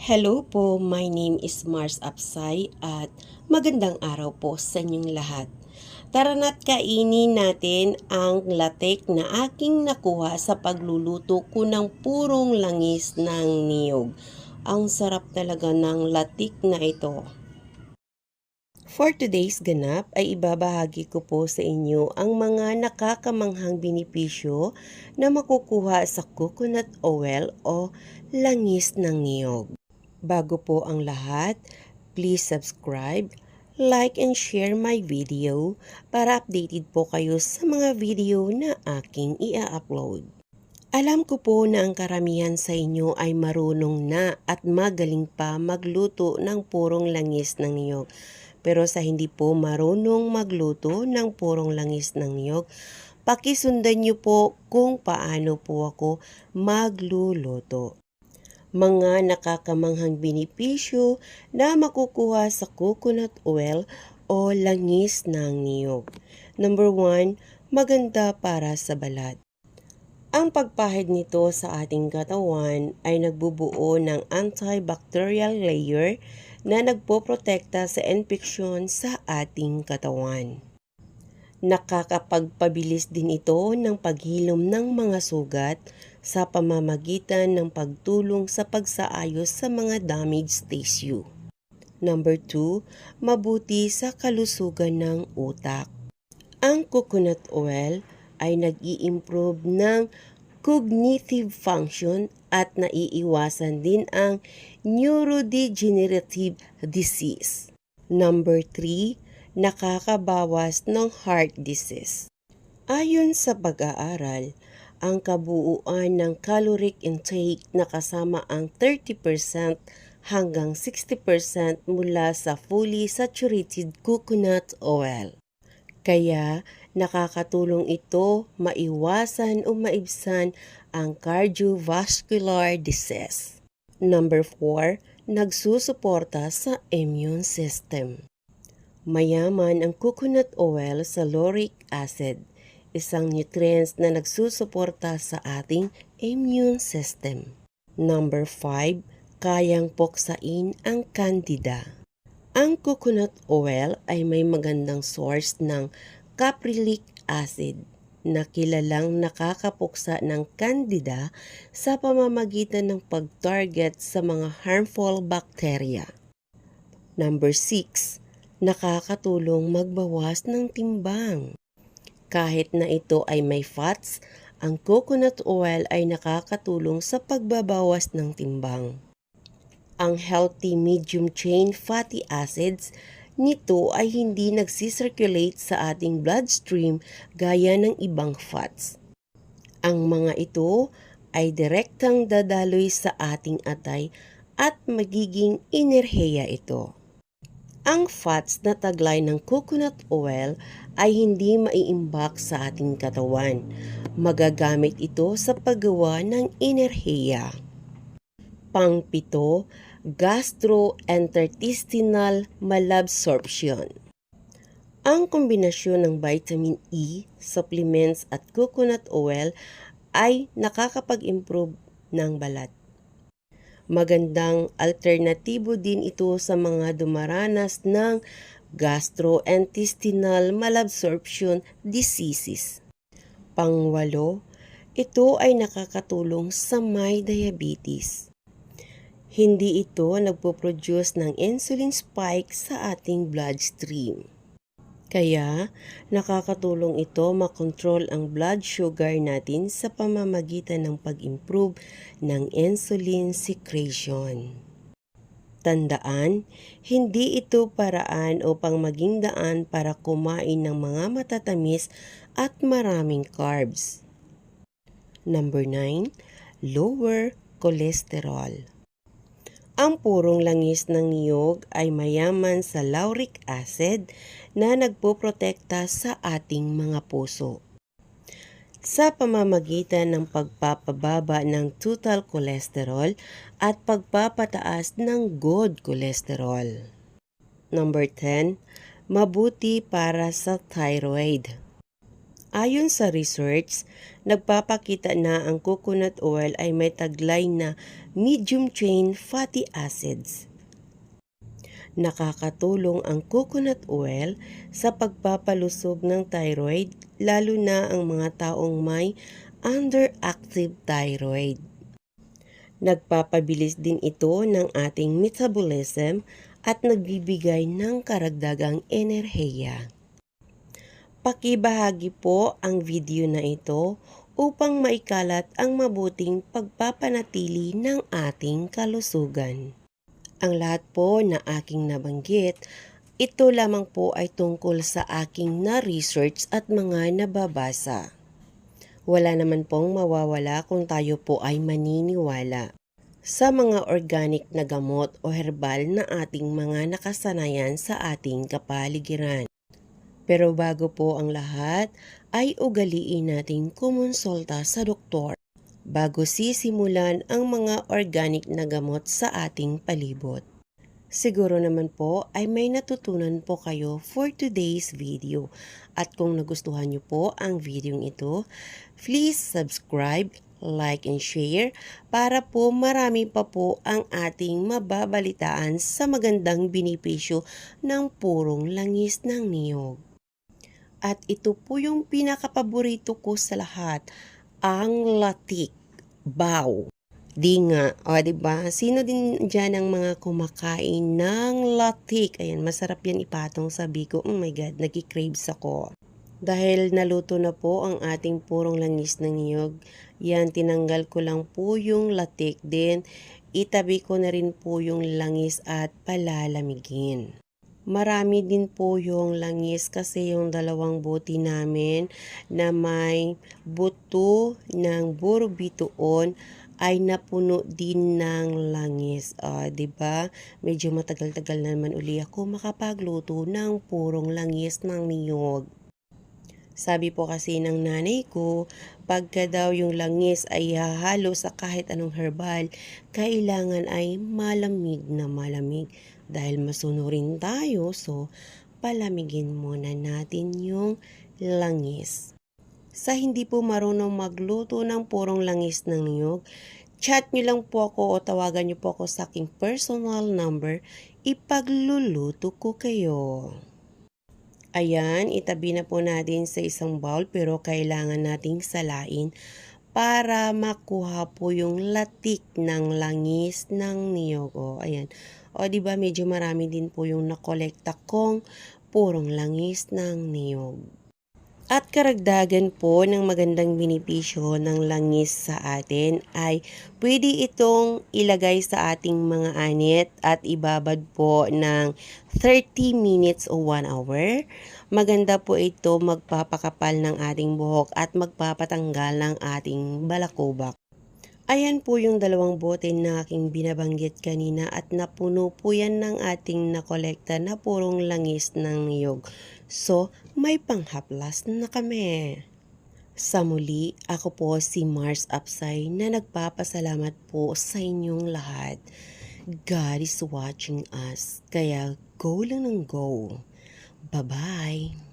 Hello po, my name is Mars Apsay at magandang araw po sa inyong lahat. Tara na't kainin natin ang latek na aking nakuha sa pagluluto ko ng purong langis ng niyog. Ang sarap talaga ng latik na ito. For today's ganap ay ibabahagi ko po sa inyo ang mga nakakamanghang binipisyo na makukuha sa coconut oil o langis ng niyog. Bago po ang lahat, please subscribe, like and share my video para updated po kayo sa mga video na aking ia-upload. Alam ko po na ang karamihan sa inyo ay marunong na at magaling pa magluto ng purong langis ng niyog. Pero sa hindi po marunong magluto ng purong langis ng niyog, pakisundan niyo po kung paano po ako magluluto mga nakakamanghang binipisyo na makukuha sa coconut oil o langis ng niyog. Number 1, maganda para sa balat. Ang pagpahid nito sa ating katawan ay nagbubuo ng antibacterial layer na nagpoprotekta sa infeksyon sa ating katawan. Nakakapagpabilis din ito ng paghilom ng mga sugat sa pamamagitan ng pagtulong sa pagsaayos sa mga damaged tissue. Number 2, mabuti sa kalusugan ng utak. Ang coconut oil ay nag-i-improve ng cognitive function at naiiwasan din ang neurodegenerative disease. Number 3, nakakabawas ng heart disease. Ayon sa pag-aaral, ang kabuuan ng caloric intake na kasama ang 30% hanggang 60% mula sa fully saturated coconut oil. Kaya nakakatulong ito maiwasan o maibsan ang cardiovascular disease. Number 4, nagsusuporta sa immune system. Mayaman ang coconut oil sa lauric acid, isang nutrients na nagsusuporta sa ating immune system. Number 5, kayang poksain ang candida. Ang coconut oil ay may magandang source ng caprylic acid na kilalang nakakapuksa ng candida sa pamamagitan ng pag-target sa mga harmful bacteria. Number 6, nakakatulong magbawas ng timbang. Kahit na ito ay may fats, ang coconut oil ay nakakatulong sa pagbabawas ng timbang. Ang healthy medium chain fatty acids nito ay hindi nagsisirculate sa ating bloodstream gaya ng ibang fats. Ang mga ito ay direktang dadaloy sa ating atay at magiging enerheya ito. Ang fats na taglay ng coconut oil ay hindi maiimbak sa ating katawan. Magagamit ito sa paggawa ng enerhiya. Pangpito, gastrointestinal malabsorption. Ang kombinasyon ng vitamin E, supplements at coconut oil ay nakakapag-improve ng balat. Magandang alternatibo din ito sa mga dumaranas ng gastrointestinal malabsorption diseases. Pangwalo, ito ay nakakatulong sa may diabetes. Hindi ito nagpo-produce ng insulin spike sa ating bloodstream. Kaya, nakakatulong ito makontrol ang blood sugar natin sa pamamagitan ng pag-improve ng insulin secretion. Tandaan, hindi ito paraan upang maging daan para kumain ng mga matatamis at maraming carbs. Number 9, lower cholesterol. Ang purong langis ng niyog ay mayaman sa lauric acid na nagpoprotekta sa ating mga puso. Sa pamamagitan ng pagpapababa ng total cholesterol at pagpapataas ng good cholesterol. Number 10, mabuti para sa thyroid. Ayon sa research, nagpapakita na ang coconut oil ay may taglay na medium chain fatty acids. Nakakatulong ang coconut oil sa pagpapalusog ng thyroid lalo na ang mga taong may underactive thyroid. Nagpapabilis din ito ng ating metabolism at nagbibigay ng karagdagang enerhiya. Pakibahagi po ang video na ito upang maikalat ang mabuting pagpapanatili ng ating kalusugan. Ang lahat po na aking nabanggit, ito lamang po ay tungkol sa aking na-research at mga nababasa. Wala naman pong mawawala kung tayo po ay maniniwala sa mga organic na gamot o herbal na ating mga nakasanayan sa ating kapaligiran. Pero bago po ang lahat, ay ugaliin nating kumonsulta sa doktor bago sisimulan ang mga organic na gamot sa ating palibot. Siguro naman po ay may natutunan po kayo for today's video. At kung nagustuhan niyo po ang video ito, please subscribe, like, and share para po marami pa po ang ating mababalitaan sa magandang binipisyo ng purong langis ng niyog. At ito po yung pinakapaborito ko sa lahat, ang latik, baw. Di nga, o ba? Sino din dyan ang mga kumakain ng latik? Ayan, masarap yan ipatong sabi ko. Oh my God, nagki-craves ako. Dahil naluto na po ang ating purong langis ng niyog, yan, tinanggal ko lang po yung latik din. Itabi ko na rin po yung langis at palalamigin. Marami din po yung langis kasi yung dalawang buti namin na may buto ng burbitoon ay napuno din ng langis. 'di ba? Medyo matagal-tagal na naman uli ako makapagluto ng purong langis ng niyog. Sabi po kasi ng nanay ko, pagka daw yung langis ay hahalo sa kahit anong herbal, kailangan ay malamig na malamig. Dahil masunurin tayo, so palamigin muna natin yung langis. Sa hindi po marunong magluto ng purong langis ng niyog, chat nyo lang po ako o tawagan nyo po ako sa aking personal number, ipagluluto ko kayo. Ayan, itabi na po natin sa isang bowl pero kailangan nating salain para makuha po yung latik ng langis ng niyog. O, ayan. O, di ba medyo marami din po yung nakolekta kong purong langis ng niyog. At karagdagan po ng magandang binipisyo ng langis sa atin ay pwede itong ilagay sa ating mga anit at ibabad po ng 30 minutes o 1 hour. Maganda po ito magpapakapal ng ating buhok at magpapatanggal ng ating balakubak. Ayan po yung dalawang bote na aking binabanggit kanina at napuno po yan ng ating nakolekta na purong langis ng niyog. So, may panghaplas na kami. Sa muli, ako po si Mars Upside na nagpapasalamat po sa inyong lahat. God is watching us, kaya go lang ng go. Bye-bye!